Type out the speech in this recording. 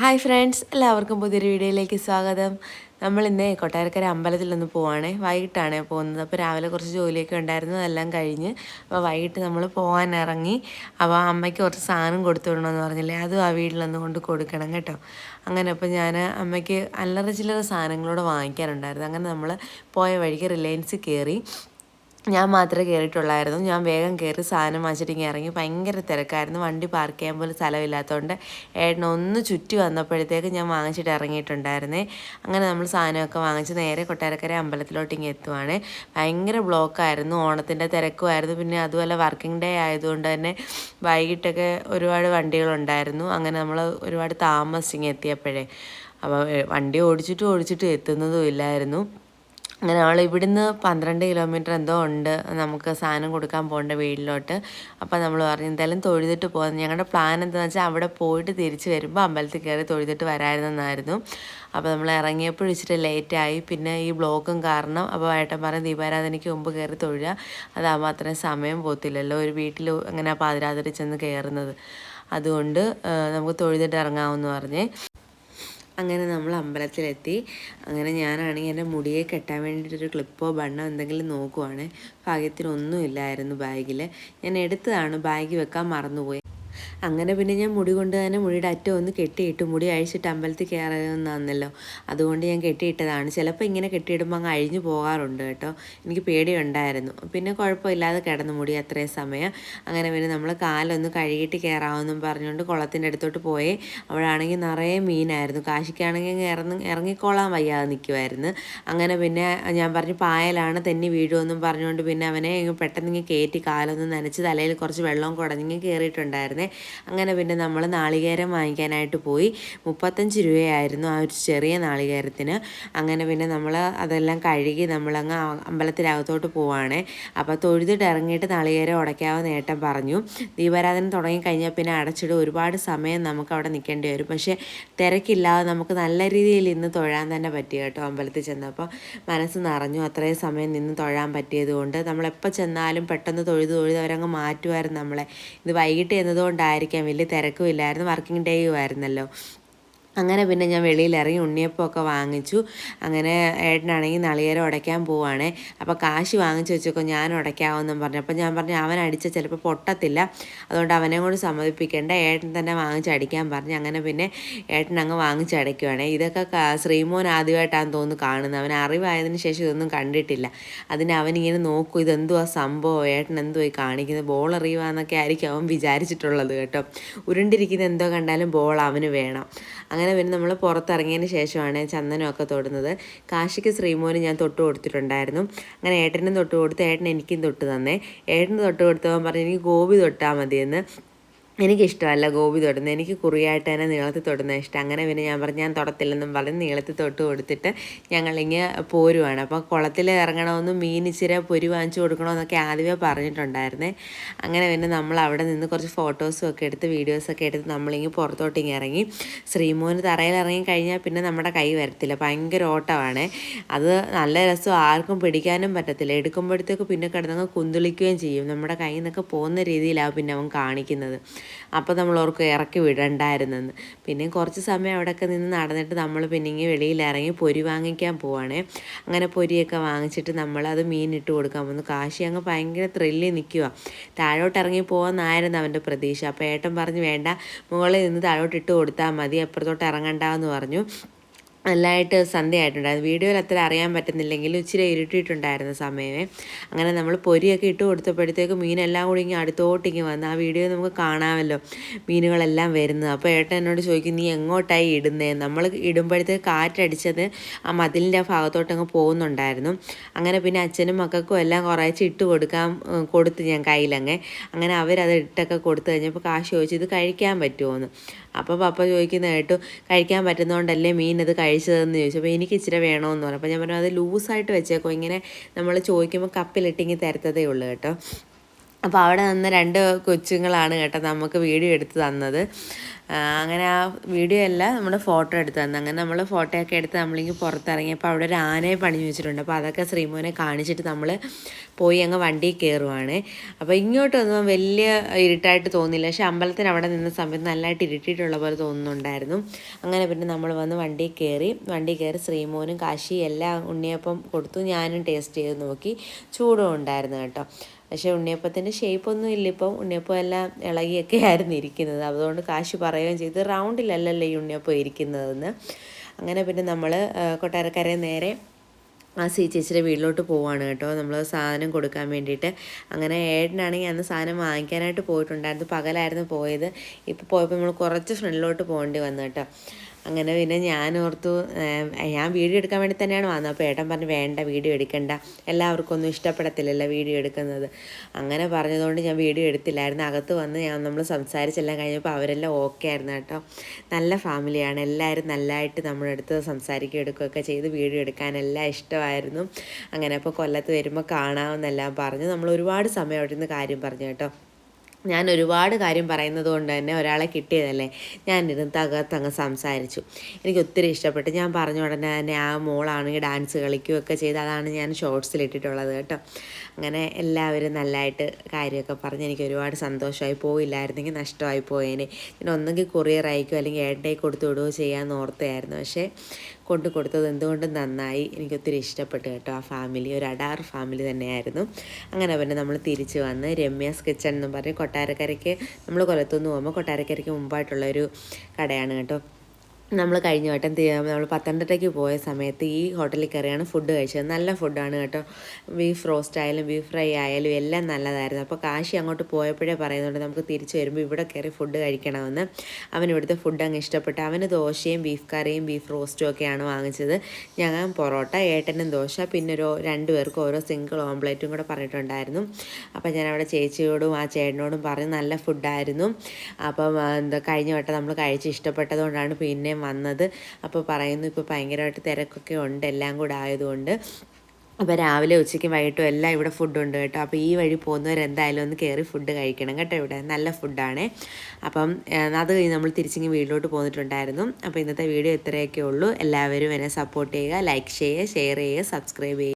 Hi friends എല്ലാവർക്കും പുതിയൊരു വീഡിയോയിലേക്ക് സ്വാഗതം. നമ്മൾ ഇന്ന് കൊട്ടാരക്കര അമ്പലത്തിൽ നിന്ന് പോവാണേ. വൈകിട്ടാണ് പോകുന്നത്. അപ്പോൾ രാവിലെ കുറച്ച് ജോലിയൊക്കെ ഉണ്ടായിരുന്നു. അതെല്ലാം കഴിഞ്ഞ് അപ്പോൾ വൈകിട്ട് നമ്മൾ പോകാൻ ഇറങ്ങി. അപ്പോൾ അമ്മയ്ക്ക് കുറച്ച് സാധനം കൊടുത്തു വിടണമെന്ന് പറഞ്ഞില്ലേ? അതും ആ വീട്ടിൽ നിന്ന് കൊണ്ട് കൊടുക്കണം കേട്ടോ. അങ്ങനെ അപ്പോൾ ഞാൻ അമ്മയ്ക്ക് അല്ലറ ചില്ലറ സാധനങ്ങളോട് വാങ്ങിക്കാനുണ്ടായിരുന്നു അങ്ങനെ നമ്മൾ പോയ വഴിക്ക് റിലയൻസ് കയറി. ഞാൻ മാത്രമേ കയറിയിട്ടുള്ളായിരുന്നു ഞാൻ വേഗം കയറി സാധനം വാങ്ങിച്ചിട്ട് ഇങ്ങനെ ഇറങ്ങി. ഭയങ്കര തിരക്കായിരുന്നു. വണ്ടി പാർക്ക് ചെയ്യാൻ പോലും സ്ഥലമില്ലാത്തതുകൊണ്ട് ഏട്ടൻ ഒന്ന് ചുറ്റി വന്നപ്പോഴത്തേക്ക് ഞാൻ വാങ്ങിച്ചിട്ട് ഇറങ്ങിയിട്ടുണ്ടായിരുന്നേ. അങ്ങനെ നമ്മൾ സാധനമൊക്കെ വാങ്ങിച്ച് നേരെ കൊട്ടാരക്കര അമ്പലത്തിലോട്ട് ഇങ്ങനെ എത്തുവാണ്. ഭയങ്കര ബ്ലോക്കായിരുന്നു ഓണത്തിന്റെ തിരക്കുമായിരുന്നു. പിന്നെ അതുപോലെ വർക്കിംഗ് ഡേ ആയതുകൊണ്ട് തന്നെ വൈകിട്ടൊക്കെ ഒരുപാട് വണ്ടികളുണ്ടായിരുന്നു. അങ്ങനെ നമ്മൾ ഒരുപാട് താമസിച്ചിങ്ങ് എത്തിയപ്പോഴേ. അപ്പോൾ വണ്ടി ഓടിച്ചിട്ടും ഓടിച്ചിട്ടും എത്തുന്നതും ഇല്ലായിരുന്നു. അങ്ങനെ അവൾ ഇവിടുന്ന് പന്ത്രണ്ട് കിലോമീറ്റർ എന്തോ ഉണ്ട്. നമുക്ക് സാധനം കൊടുക്കാൻ പോകേണ്ട വീട്ടിലോട്ട്. അപ്പോൾ നമ്മൾ പറഞ്ഞു എന്തായാലും തൊഴുതിട്ട് പോകാം ഞങ്ങളുടെ പ്ലാൻ എന്താണെന്ന് വെച്ചാൽ അവിടെ പോയിട്ട് തിരിച്ച് വരുമ്പോൾ അമ്പലത്തിൽ കയറി തൊഴുതിട്ട് വരായിരുന്നെന്നായിരുന്നു. അപ്പോൾ നമ്മൾ ഇറങ്ങിയപ്പോൾ ഇച്ചിരി ലേറ്റായി പിന്നെ ഈ ബ്ലോക്കും കാരണം അപ്പോൾ ഏട്ടൻ പറഞ്ഞ് ദീപാരാധനയ്ക്ക് മുമ്പ് കയറി തൊഴുക. അതാകുമ്പോൾ അത്രയും സമയം പോത്തില്ലല്ലോ ഒരു വീട്ടിൽ അങ്ങനെ പാതിരാതിരി ചെന്ന് കയറുന്നത് അതുകൊണ്ട് നമുക്ക് തൊഴുതിട്ട് ഇറങ്ങാമെന്ന് പറഞ്ഞേ. അങ്ങനെ നമ്മൾ അമ്പലത്തിലെത്തി. അങ്ങനെ ഞാനാണെങ്കിൽ എന്റെ മുടിയെ കെട്ടാൻ വേണ്ടിയിട്ടൊരു ക്ലിപ്പോ ബണ്ണോ എന്തെങ്കിലും നോക്കുവാണ്. ഭാഗ്യത്തിനൊന്നും ഇല്ലായിരുന്നു ബാഗിൽ ഞാൻ എടുത്തതാണ് ബാഗ് വെക്കാൻ മറന്നുപോയി. അങ്ങനെ പിന്നെ ഞാൻ മുടി കൊണ്ട് തന്നെ മുടിയുടെ അറ്റം ഒന്ന് കെട്ടിയിട്ട് മുടി അഴിച്ചിട്ട് അമ്പലത്തിൽ കയറുന്നതാണല്ലോ അതുകൊണ്ട് ഞാൻ കെട്ടിയിട്ടതാണ്. ചിലപ്പോൾ ഇങ്ങനെ കെട്ടിയിടുമ്പോൾ അങ്ങ് അഴിഞ്ഞു പോകാറുണ്ട് കേട്ടോ. എനിക്ക് പേടിയുണ്ടായിരുന്നു. പിന്നെ കുഴപ്പമില്ലാതെ കിടന്നു മുടി അത്രയും സമയം. അങ്ങനെ പിന്നെ നമ്മൾ കാലൊന്ന് കഴുകിയിട്ട് കയറാമെന്നും പറഞ്ഞുകൊണ്ട് കുളത്തിന്റെ അടുത്തോട്ട് പോയേ. അവിടെയാണെങ്കിൽ നിറയെ മീനായിരുന്നു. കാശിക്കാണെങ്കിൽ ഇറങ്ങി ഇറങ്ങിക്കോളാൻ വയ്യാതെ നിൽക്കുമായിരുന്നു അങ്ങനെ പിന്നെ ഞാൻ പറഞ്ഞു പായലാണ് തെന്നി വീഴുമെന്നും പറഞ്ഞുകൊണ്ട് പിന്നെ അവനെ പെട്ടെന്ന് ഇങ്ങനെ കയറ്റി കാലൊന്ന് നനച്ച് തലയിൽ കുറച്ച് വെള്ളം കുടഞ്ഞിങ്ങനെ കയറിയിട്ടുണ്ടായിരുന്നേ. അങ്ങനെ പിന്നെ നമ്മൾ നാളികേരം വാങ്ങിക്കാനായിട്ട് പോയി. മുപ്പത്തഞ്ച് രൂപയായിരുന്നു ആ ഒരു ചെറിയ നാളികേരത്തിന്. അങ്ങനെ പിന്നെ നമ്മൾ അതെല്ലാം കഴുകി നമ്മളങ്ങ് അമ്പലത്തിനകത്തോട്ട് പോവാണ്. അപ്പോൾ തൊഴുതിട്ട് ഇറങ്ങിയിട്ട് നാളികേരം ഉടയ്ക്കാവുന്ന നേട്ടം പറഞ്ഞു. ദീപാരാധന തുടങ്ങിക്കഴിഞ്ഞാൽ പിന്നെ അടച്ചിട്ട് ഒരുപാട് സമയം നമുക്ക് അവിടെ നിൽക്കേണ്ടി വരും. പക്ഷേ തിരക്കില്ലാതെ നമുക്ക് നല്ല രീതിയിൽ ഇന്ന് തൊഴാൻ തന്നെ പറ്റി കേട്ടോ അമ്പലത്തിൽ ചെന്നപ്പോൾ മനസ്സ് നിറഞ്ഞു. അത്രയും സമയം നിന്ന് തൊഴാൻ പറ്റിയത് കൊണ്ട് നമ്മളെപ്പോൾ ചെന്നാലും പെട്ടെന്ന് തൊഴുത് തൊഴുത് അവരങ്ങ് മാറ്റുമായിരുന്നു നമ്മളെ. ഇത് വൈകിട്ട് എന്നതുകൊണ്ടായിരുന്നു ആയിരിക്കാം വലിയ തിരക്കും ഇല്ലായിരുന്നു വർക്കിംഗ് ഡേയും ആയിരുന്നല്ലോ അങ്ങനെ പിന്നെ ഞാൻ വെളിയിൽ ഇറങ്ങി ഉണ്ണിയപ്പമൊക്കെ വാങ്ങിച്ചു. അങ്ങനെ ഏട്ടനാണെങ്കിൽ നളികേരം ഉടയ്ക്കാൻ പോവാണ്. അപ്പോൾ കാശ് വാങ്ങിച്ചു വെച്ചപ്പോൾ ഞാൻ ഉടയ്ക്കാവെന്നും പറഞ്ഞു. അപ്പോൾ ഞാൻ പറഞ്ഞു അവൻ അടിച്ച ചിലപ്പോൾ പൊട്ടത്തില്ല. അതുകൊണ്ട് അവനെ കൊണ്ട് സമ്മതിപ്പിക്കേണ്ട. ഏട്ടൻ തന്നെ വാങ്ങിച്ചടിക്കാൻ പറഞ്ഞു. അങ്ങനെ പിന്നെ ഏട്ടൻ അങ്ങ് വാങ്ങിച്ചടയ്ക്കുവാണേ ഇതൊക്കെ ശ്രീമോൻ ആദ്യമായിട്ടാണ് തോന്നുന്നു കാണുന്നത്. അവൻ അറിവായതിനു ശേഷം ഇതൊന്നും കണ്ടിട്ടില്ല. അതിന് അവനിങ്ങനെ നോക്കൂ ഇതെന്തുവാ സംഭവം? ഏട്ടൻ എന്തുവായി കാണിക്കുന്നത്? ബോൾ അറിയുവാന്നൊക്കെ ആയിരിക്കും അവൻ വിചാരിച്ചിട്ടുള്ളത് കേട്ടോ. ഉരുണ്ടിരിക്കുന്ന എന്തോ കണ്ടാലും ബോൾ അവന് വേണം. അങ്ങനെ പിന്നെ നമ്മൾ പുറത്തിറങ്ങിയതിന് ശേഷമാണ് ചന്ദനമൊക്കെ തൊടുന്നത്. കാശിക്ക് ശ്രീമോന് ഞാൻ തൊട്ട് കൊടുത്തിട്ടുണ്ടായിരുന്നു. അങ്ങനെ ഏട്ടനും തൊട്ട് കൊടുത്ത് ഏട്ടൻ എനിക്കും തൊട്ട് തന്നേ. ഏട്ടന് തൊട്ട് കൊടുത്തവൻ പറഞ്ഞു എനിക്ക് ഗോപി തൊട്ടാൽ മതിയെന്ന്. എനിക്കിഷ്ടമല്ല ഗോപി തൊടുന്നത്. എനിക്ക് കുറിയായിട്ട് തന്നെ നീളത്തിൽ തൊടുന്നത് ഇഷ്ടം. അങ്ങനെ പിന്നെ ഞാൻ പറഞ്ഞു ഞാൻ തൊടത്തില്ലെന്നും പറഞ്ഞ് നീളത്തിൽ തൊട്ട് കൊടുത്തിട്ട് ഞങ്ങളിങ്ങ് പോരുവാണ്. അപ്പോൾ കുളത്തിൽ ഇറങ്ങണമെന്നും മീൻ ഇച്ചിരി പൊരി വാങ്ങിച്ചു കൊടുക്കണമെന്നൊക്കെ ആദ്യമേ പറഞ്ഞിട്ടുണ്ടായിരുന്നേ. അങ്ങനെ പിന്നെ നമ്മൾ അവിടെ നിന്ന് കുറച്ച് ഫോട്ടോസും ഒക്കെ എടുത്ത് വീഡിയോസൊക്കെ എടുത്ത് നമ്മളിങ്ങനെ ഇങ്ങനെ ഇറങ്ങി. ശ്രീമോന് തറയിൽ ഇറങ്ങി കഴിഞ്ഞാൽ പിന്നെ നമ്മുടെ കൈ വരത്തില്ല. ഭയങ്കര ഓട്ടമാണ്. അത് നല്ല രസം. ആർക്കും പിടിക്കാനും പറ്റത്തില്ല. എടുക്കുമ്പോഴത്തേക്ക് പിന്നെ കിടന്നങ്ങ് കുന്തുളിക്കുകയും ചെയ്യും. നമ്മുടെ കയ്യിൽ നിന്നൊക്കെ പോകുന്ന രീതിയിലാണ് പിന്നെ അവൻ കാണിക്കുന്നത്. അപ്പോൾ നമ്മൾ ഓർക്ക് ഇറക്കി വിടണ്ടായിരുന്നെന്ന്. പിന്നെ കുറച്ച് സമയം അവിടെയൊക്കെ നിന്ന് നടന്നിട്ട് നമ്മൾ പിന്നെ വെളിയിൽ ഇറങ്ങി പൊരി വാങ്ങിക്കാൻ പോവാണ്. അങ്ങനെ പൊരിയൊക്കെ വാങ്ങിച്ചിട്ട് നമ്മൾ അത് മീനിട്ട് കൊടുക്കാൻ പോകുന്നു കാശി അങ്ങ് ഭയങ്കര ത്രില്ലി നിൽക്കുക താഴോട്ട് ഇറങ്ങി പോകുമെന്നായിരുന്നു അവന്റെ പ്രതീക്ഷ. അപ്പോൾ ഏട്ടൻ പറഞ്ഞു വേണ്ട മുകളിൽ നിന്ന് താഴോട്ട് ഇട്ട് കൊടുത്താൽ മതി അപ്പുറത്തോട്ട് ഇറങ്ങണ്ടെന്ന് പറഞ്ഞു. നല്ലതായിട്ട് സന്ധ്യയായിട്ടുണ്ടായിരുന്നു വീഡിയോയിൽ അത്ര അറിയാൻ പറ്റുന്നില്ലെങ്കിലും ഇച്ചിരി ഇരുട്ടിയിട്ടുണ്ടായിരുന്ന സമയമേ. അങ്ങനെ നമ്മൾ പൊരിയൊക്കെ ഇട്ട് കൊടുത്തപ്പോഴത്തേക്ക് മീനെല്ലാം കൂടി ഇങ്ങനെ അടുത്തോട്ടിങ്ങി വന്ന് ആ വീഡിയോ നമുക്ക് കാണാമല്ലോ. മീനുകളെല്ലാം വരുന്നത്. അപ്പോൾ ഏട്ടൻ എന്നോട് ചോദിക്കും നീ എങ്ങോട്ടായി ഇടുന്നേ? നമ്മൾ ഇടുമ്പോഴത്തേക്ക് കാറ്റടിച്ചത് ആ മതിലിന്റെ ഭാഗത്തോട്ട് അങ്ങ് പോകുന്നുണ്ടായിരുന്നു. അങ്ങനെ പിന്നെ അച്ഛനും മക്കൾക്കും എല്ലാം കുറേശ്ശെ ഇട്ട് കൊടുക്കാൻ കൊടുത്ത് ഞാൻ കയ്യിലങ്ങ്. അങ്ങനെ അവരത് ഇട്ടൊക്കെ കൊടുത്തു കഴിഞ്ഞപ്പോൾ കാശ് ചോദിച്ചു ഇത് കഴിക്കാൻ പറ്റുമോ? എന്ന്. അപ്പോൾ പപ്പ ചോദിക്കുന്ന കേട്ടു കഴിക്കാൻ പറ്റുന്നതുകൊണ്ടല്ലേ മീൻ ഇത് കഴിച്ചതെന്ന് ചോദിച്ചപ്പോൾ എനിക്ക് ഇച്ചിരി വേണമെന്ന് പറഞ്ഞു. അപ്പോൾ ഞാൻ പറഞ്ഞു അത് ലൂസായിട്ട് വെച്ചേക്കോ. ഇങ്ങനെ നമ്മൾ ചോദിക്കുമ്പോൾ കപ്പിലിട്ടിങ്ങി തരത്തതേ ഉള്ളൂ കേട്ടോ. അപ്പോൾ അവിടെ നിന്ന് രണ്ട് കൊച്ചുങ്ങളാണ് കേട്ടോ നമുക്ക് വീഡിയോ എടുത്ത് തന്നത്. അങ്ങനെ ആ വീഡിയോ അല്ല നമ്മുടെ ഫോട്ടോ എടുത്ത് തന്നെ അങ്ങനെ നമ്മൾ ഫോട്ടോയൊക്കെ എടുത്ത് നമ്മളിങ്ങനെ പുറത്തിറങ്ങിയപ്പോൾ അവിടെ ഒരു ആനയെ പണിഞ്ഞു വെച്ചിട്ടുണ്ട്. അപ്പോൾ അതൊക്കെ ശ്രീമോനെ കാണിച്ചിട്ട് നമ്മൾ പോയി അങ്ങ് വണ്ടിയിൽ കയറുവാണ് അപ്പോൾ ഇങ്ങോട്ടൊന്നും വലിയ ഇരുട്ടായിട്ട് തോന്നില്ല പക്ഷെ അമ്പലത്തിന് അവിടെ നിന്ന സമയത്ത് നല്ലതായിട്ട് ഇരുട്ടിയിട്ടുള്ള പോലെ തോന്നുന്നുണ്ടായിരുന്നു. അങ്ങനെ പിന്നെ നമ്മൾ വന്ന് വണ്ടിയിൽ കയറി വണ്ടി കയറി ശ്രീമോനും കാശി എല്ലാം ഉണ്ണിയപ്പം കൊടുത്തു. ഞാനും ടേസ്റ്റ് ചെയ്ത് നോക്കി. ചൂടും ഉണ്ടായിരുന്നു കേട്ടോ. പക്ഷേ ഉണ്ണിയപ്പത്തിന്റെ ഷേപ്പൊന്നും ഇല്ല. ഇപ്പം ഉണ്ണിയപ്പം എല്ലാം ഇളകിയൊക്കെ ആയിരുന്നു ഇരിക്കുന്നത്. അതുകൊണ്ട് കാശ് പറയുകയും ചെയ്ത്. റൗണ്ടിലല്ലല്ലോ ഈ ഉണ്ണിയപ്പം ഇരിക്കുന്നതെന്ന്. അങ്ങനെ പിന്നെ നമ്മൾ കൊട്ടാരക്കരയെ നേരെ ആ സി ചേച്ചിയുടെ വീട്ടിലോട്ട് പോവാണ് കേട്ടോ. നമ്മൾ സാധനം കൊടുക്കാൻ വേണ്ടിയിട്ട്. അങ്ങനെ ഏട്ടനാണെങ്കിൽ അന്ന് സാധനം വാങ്ങിക്കാനായിട്ട് പോയിട്ടുണ്ടായിരുന്നു. പകലായിരുന്നു പോയത്. ഇപ്പോൾ പോയപ്പോൾ നമ്മൾ കുറച്ച് ഫ്രണ്ടിലോട്ട് പോകേണ്ടി വന്നു കേട്ടോ. അങ്ങനെ പിന്നെ ഞാൻ ഓർത്തു ഞാൻ വീഡിയോ എടുക്കാൻ വേണ്ടി തന്നെയാണ് വന്നത്. അപ്പോൾ ഏട്ടൻ പറഞ്ഞു വേണ്ട വീഡിയോ എടുക്കണ്ട. എല്ലാവർക്കും ഒന്നും ഇഷ്ടപ്പെടത്തില്ലല്ലോ വീഡിയോ എടുക്കുന്നത്. അങ്ങനെ പറഞ്ഞതുകൊണ്ട് ഞാൻ വീഡിയോ എടുത്തില്ലായിരുന്നു. അകത്ത് വന്ന് ഞാൻ നമ്മൾ സംസാരിച്ചെല്ലാം കഴിഞ്ഞപ്പോൾ അവരെല്ലാം ഓക്കെ ആയിരുന്നു കേട്ടോ. നല്ല ഫാമിലിയാണ് എല്ലാവരും നല്ലതായിട്ട് നമ്മുടെ അടുത്ത് സംസാരിക്കുകയും എടുക്കുകയൊക്കെ ചെയ്ത് വീഡിയോ എടുക്കാനെല്ലാം ഇഷ്ടമായിരുന്നു. അങ്ങനെ അപ്പോൾ കൊല്ലത്ത് വരുമ്പോൾ കാണാമെന്നെല്ലാം പറഞ്ഞു. നമ്മൾ ഒരുപാട് സമയം അവിടെ നിന്ന് കാര്യം പറഞ്ഞു കേട്ടോ. ഞാൻ ഒരുപാട് കാര്യം പറയുന്നത് കൊണ്ട് തന്നെ ഒരാളെ കിട്ടിയതല്ലേ? ഞാനിരുന്ന് തകർത്തങ്ങ് സംസാരിച്ചു. എനിക്ക് ഒത്തിരി ഇഷ്ടപ്പെട്ടു. ഞാൻ പറഞ്ഞ ഉടനെ തന്നെ ആ മോളാണെങ്കിൽ ഡാൻസ് കളിക്കുകയൊക്കെ ചെയ്ത് അതാണ് ഞാൻ ഷോർട്സിൽ ഇട്ടിട്ടുള്ളത് കേട്ടോ. അങ്ങനെ എല്ലാവരും നല്ലതായിട്ട് കാര്യമൊക്കെ പറഞ്ഞ് എനിക്ക് ഒരുപാട് സന്തോഷമായി പോയില്ലായിരുന്നെങ്കിൽ നഷ്ടമായി പോയേനെ. ഞാൻ ഒന്നെങ്കിൽ കൊറിയർ അയക്കുകയോ അല്ലെങ്കിൽ ഏട്ടയെ കൊടുത്തു വിടുകയോ ചെയ്യാമെന്ന് ഓർത്തായിരുന്നു പക്ഷേ കൊണ്ട് കൊടുത്തത് എന്തുകൊണ്ടും നന്നായി എനിക്കൊത്തിരി ഇഷ്ടപ്പെട്ടു കേട്ടോ. ആ ഫാമിലി ഒരു അഡാർ ഫാമിലി തന്നെയായിരുന്നു. അങ്ങനെ പിന്നെ നമ്മൾ തിരിച്ച് വന്ന് രമ്യാസ് കിച്ചൺ എന്ന് പറഞ്ഞ് കൊട്ടാരക്കരയ്ക്ക് നമ്മൾ കൊലത്തുനിന്ന് പോകുമ്പോൾ കൊട്ടാരക്കരയ്ക്ക് മുമ്പായിട്ടുള്ള ഒരു കടയാണ് കേട്ടോ. നമ്മൾ കഴിഞ്ഞ വട്ടം നമ്മൾ പത്തനംതിട്ടയ്ക്ക് പോയ സമയത്ത് ഈ ഹോട്ടലിൽ കയറിയാണ് ഫുഡ് കഴിച്ചത്. നല്ല ഫുഡാണ് കേട്ടോ. ബീഫ് റോസ്റ്റ് ആയാലും ബീഫ് ഫ്രൈ ആയാലും എല്ലാം നല്ലതായിരുന്നു. അപ്പോൾ കാശി അങ്ങോട്ട് പോയപ്പോഴേ പറയുന്നുണ്ട് നമുക്ക് തിരിച്ചു വരുമ്പോൾ ഇവിടെ കയറി ഫുഡ് കഴിക്കണമെന്ന്. അവൻ ഇവിടുത്തെ ഫുഡ് അങ്ങ് ഇഷ്ടപ്പെട്ടു. അവന് ദോശയും ബീഫ് കറിയും ബീഫ് റോസ്റ്റും ഒക്കെയാണ് വാങ്ങിച്ചത്. ഞങ്ങൾ പൊറോട്ട ഏട്ടനും ദോശ പിന്നെ ഒരു രണ്ട് പേർക്ക് ഓരോ സിംഗിൾ ഓംപ്ലേറ്റും കൂടെ പറഞ്ഞിട്ടുണ്ടായിരുന്നു. അപ്പോൾ ഞാൻ അവിടെ ചേച്ചിയോടും ആ ചേട്ടനോടും പറഞ്ഞ് നല്ല ഫുഡായിരുന്നു അപ്പം എന്താ കഴിഞ്ഞ വട്ടം നമ്മൾ കഴിച്ച് ഇഷ്ടപ്പെട്ടതുകൊണ്ടാണ് പിന്നെയും വന്നത്. അപ്പോൾ പറയുന്നു ഇപ്പോൾ ഭയങ്കരമായിട്ട് തിരക്കൊക്കെ ഉണ്ട് എല്ലാം കൂടെ ആയതുകൊണ്ട് അപ്പോൾ രാവിലെ ഉച്ചയ്ക്കും വൈകിട്ടും എല്ലാം ഇവിടെ ഫുഡുണ്ട് കേട്ടോ. അപ്പോൾ ഈ വഴി പോകുന്നവർ എന്തായാലും ഒന്ന് കയറി ഫുഡ് കഴിക്കണം കേട്ടോ ഇവിടെ. നല്ല ഫുഡാണ് അപ്പം അത് നമ്മൾ തിരിച്ചിങ്ങ് വീട്ടിലോട്ട് പോന്നിട്ടുണ്ടായിരുന്നു. അപ്പോൾ ഇന്നത്തെ വീഡിയോ ഇത്രയൊക്കെ ഉള്ളൂ. എല്ലാവരും എന്നെ സപ്പോർട്ട് ചെയ്യുക ലൈക്ക് ചെയ്യുക ഷെയർ ചെയ്യുക സബ്സ്ക്രൈബ് ചെയ്യുക.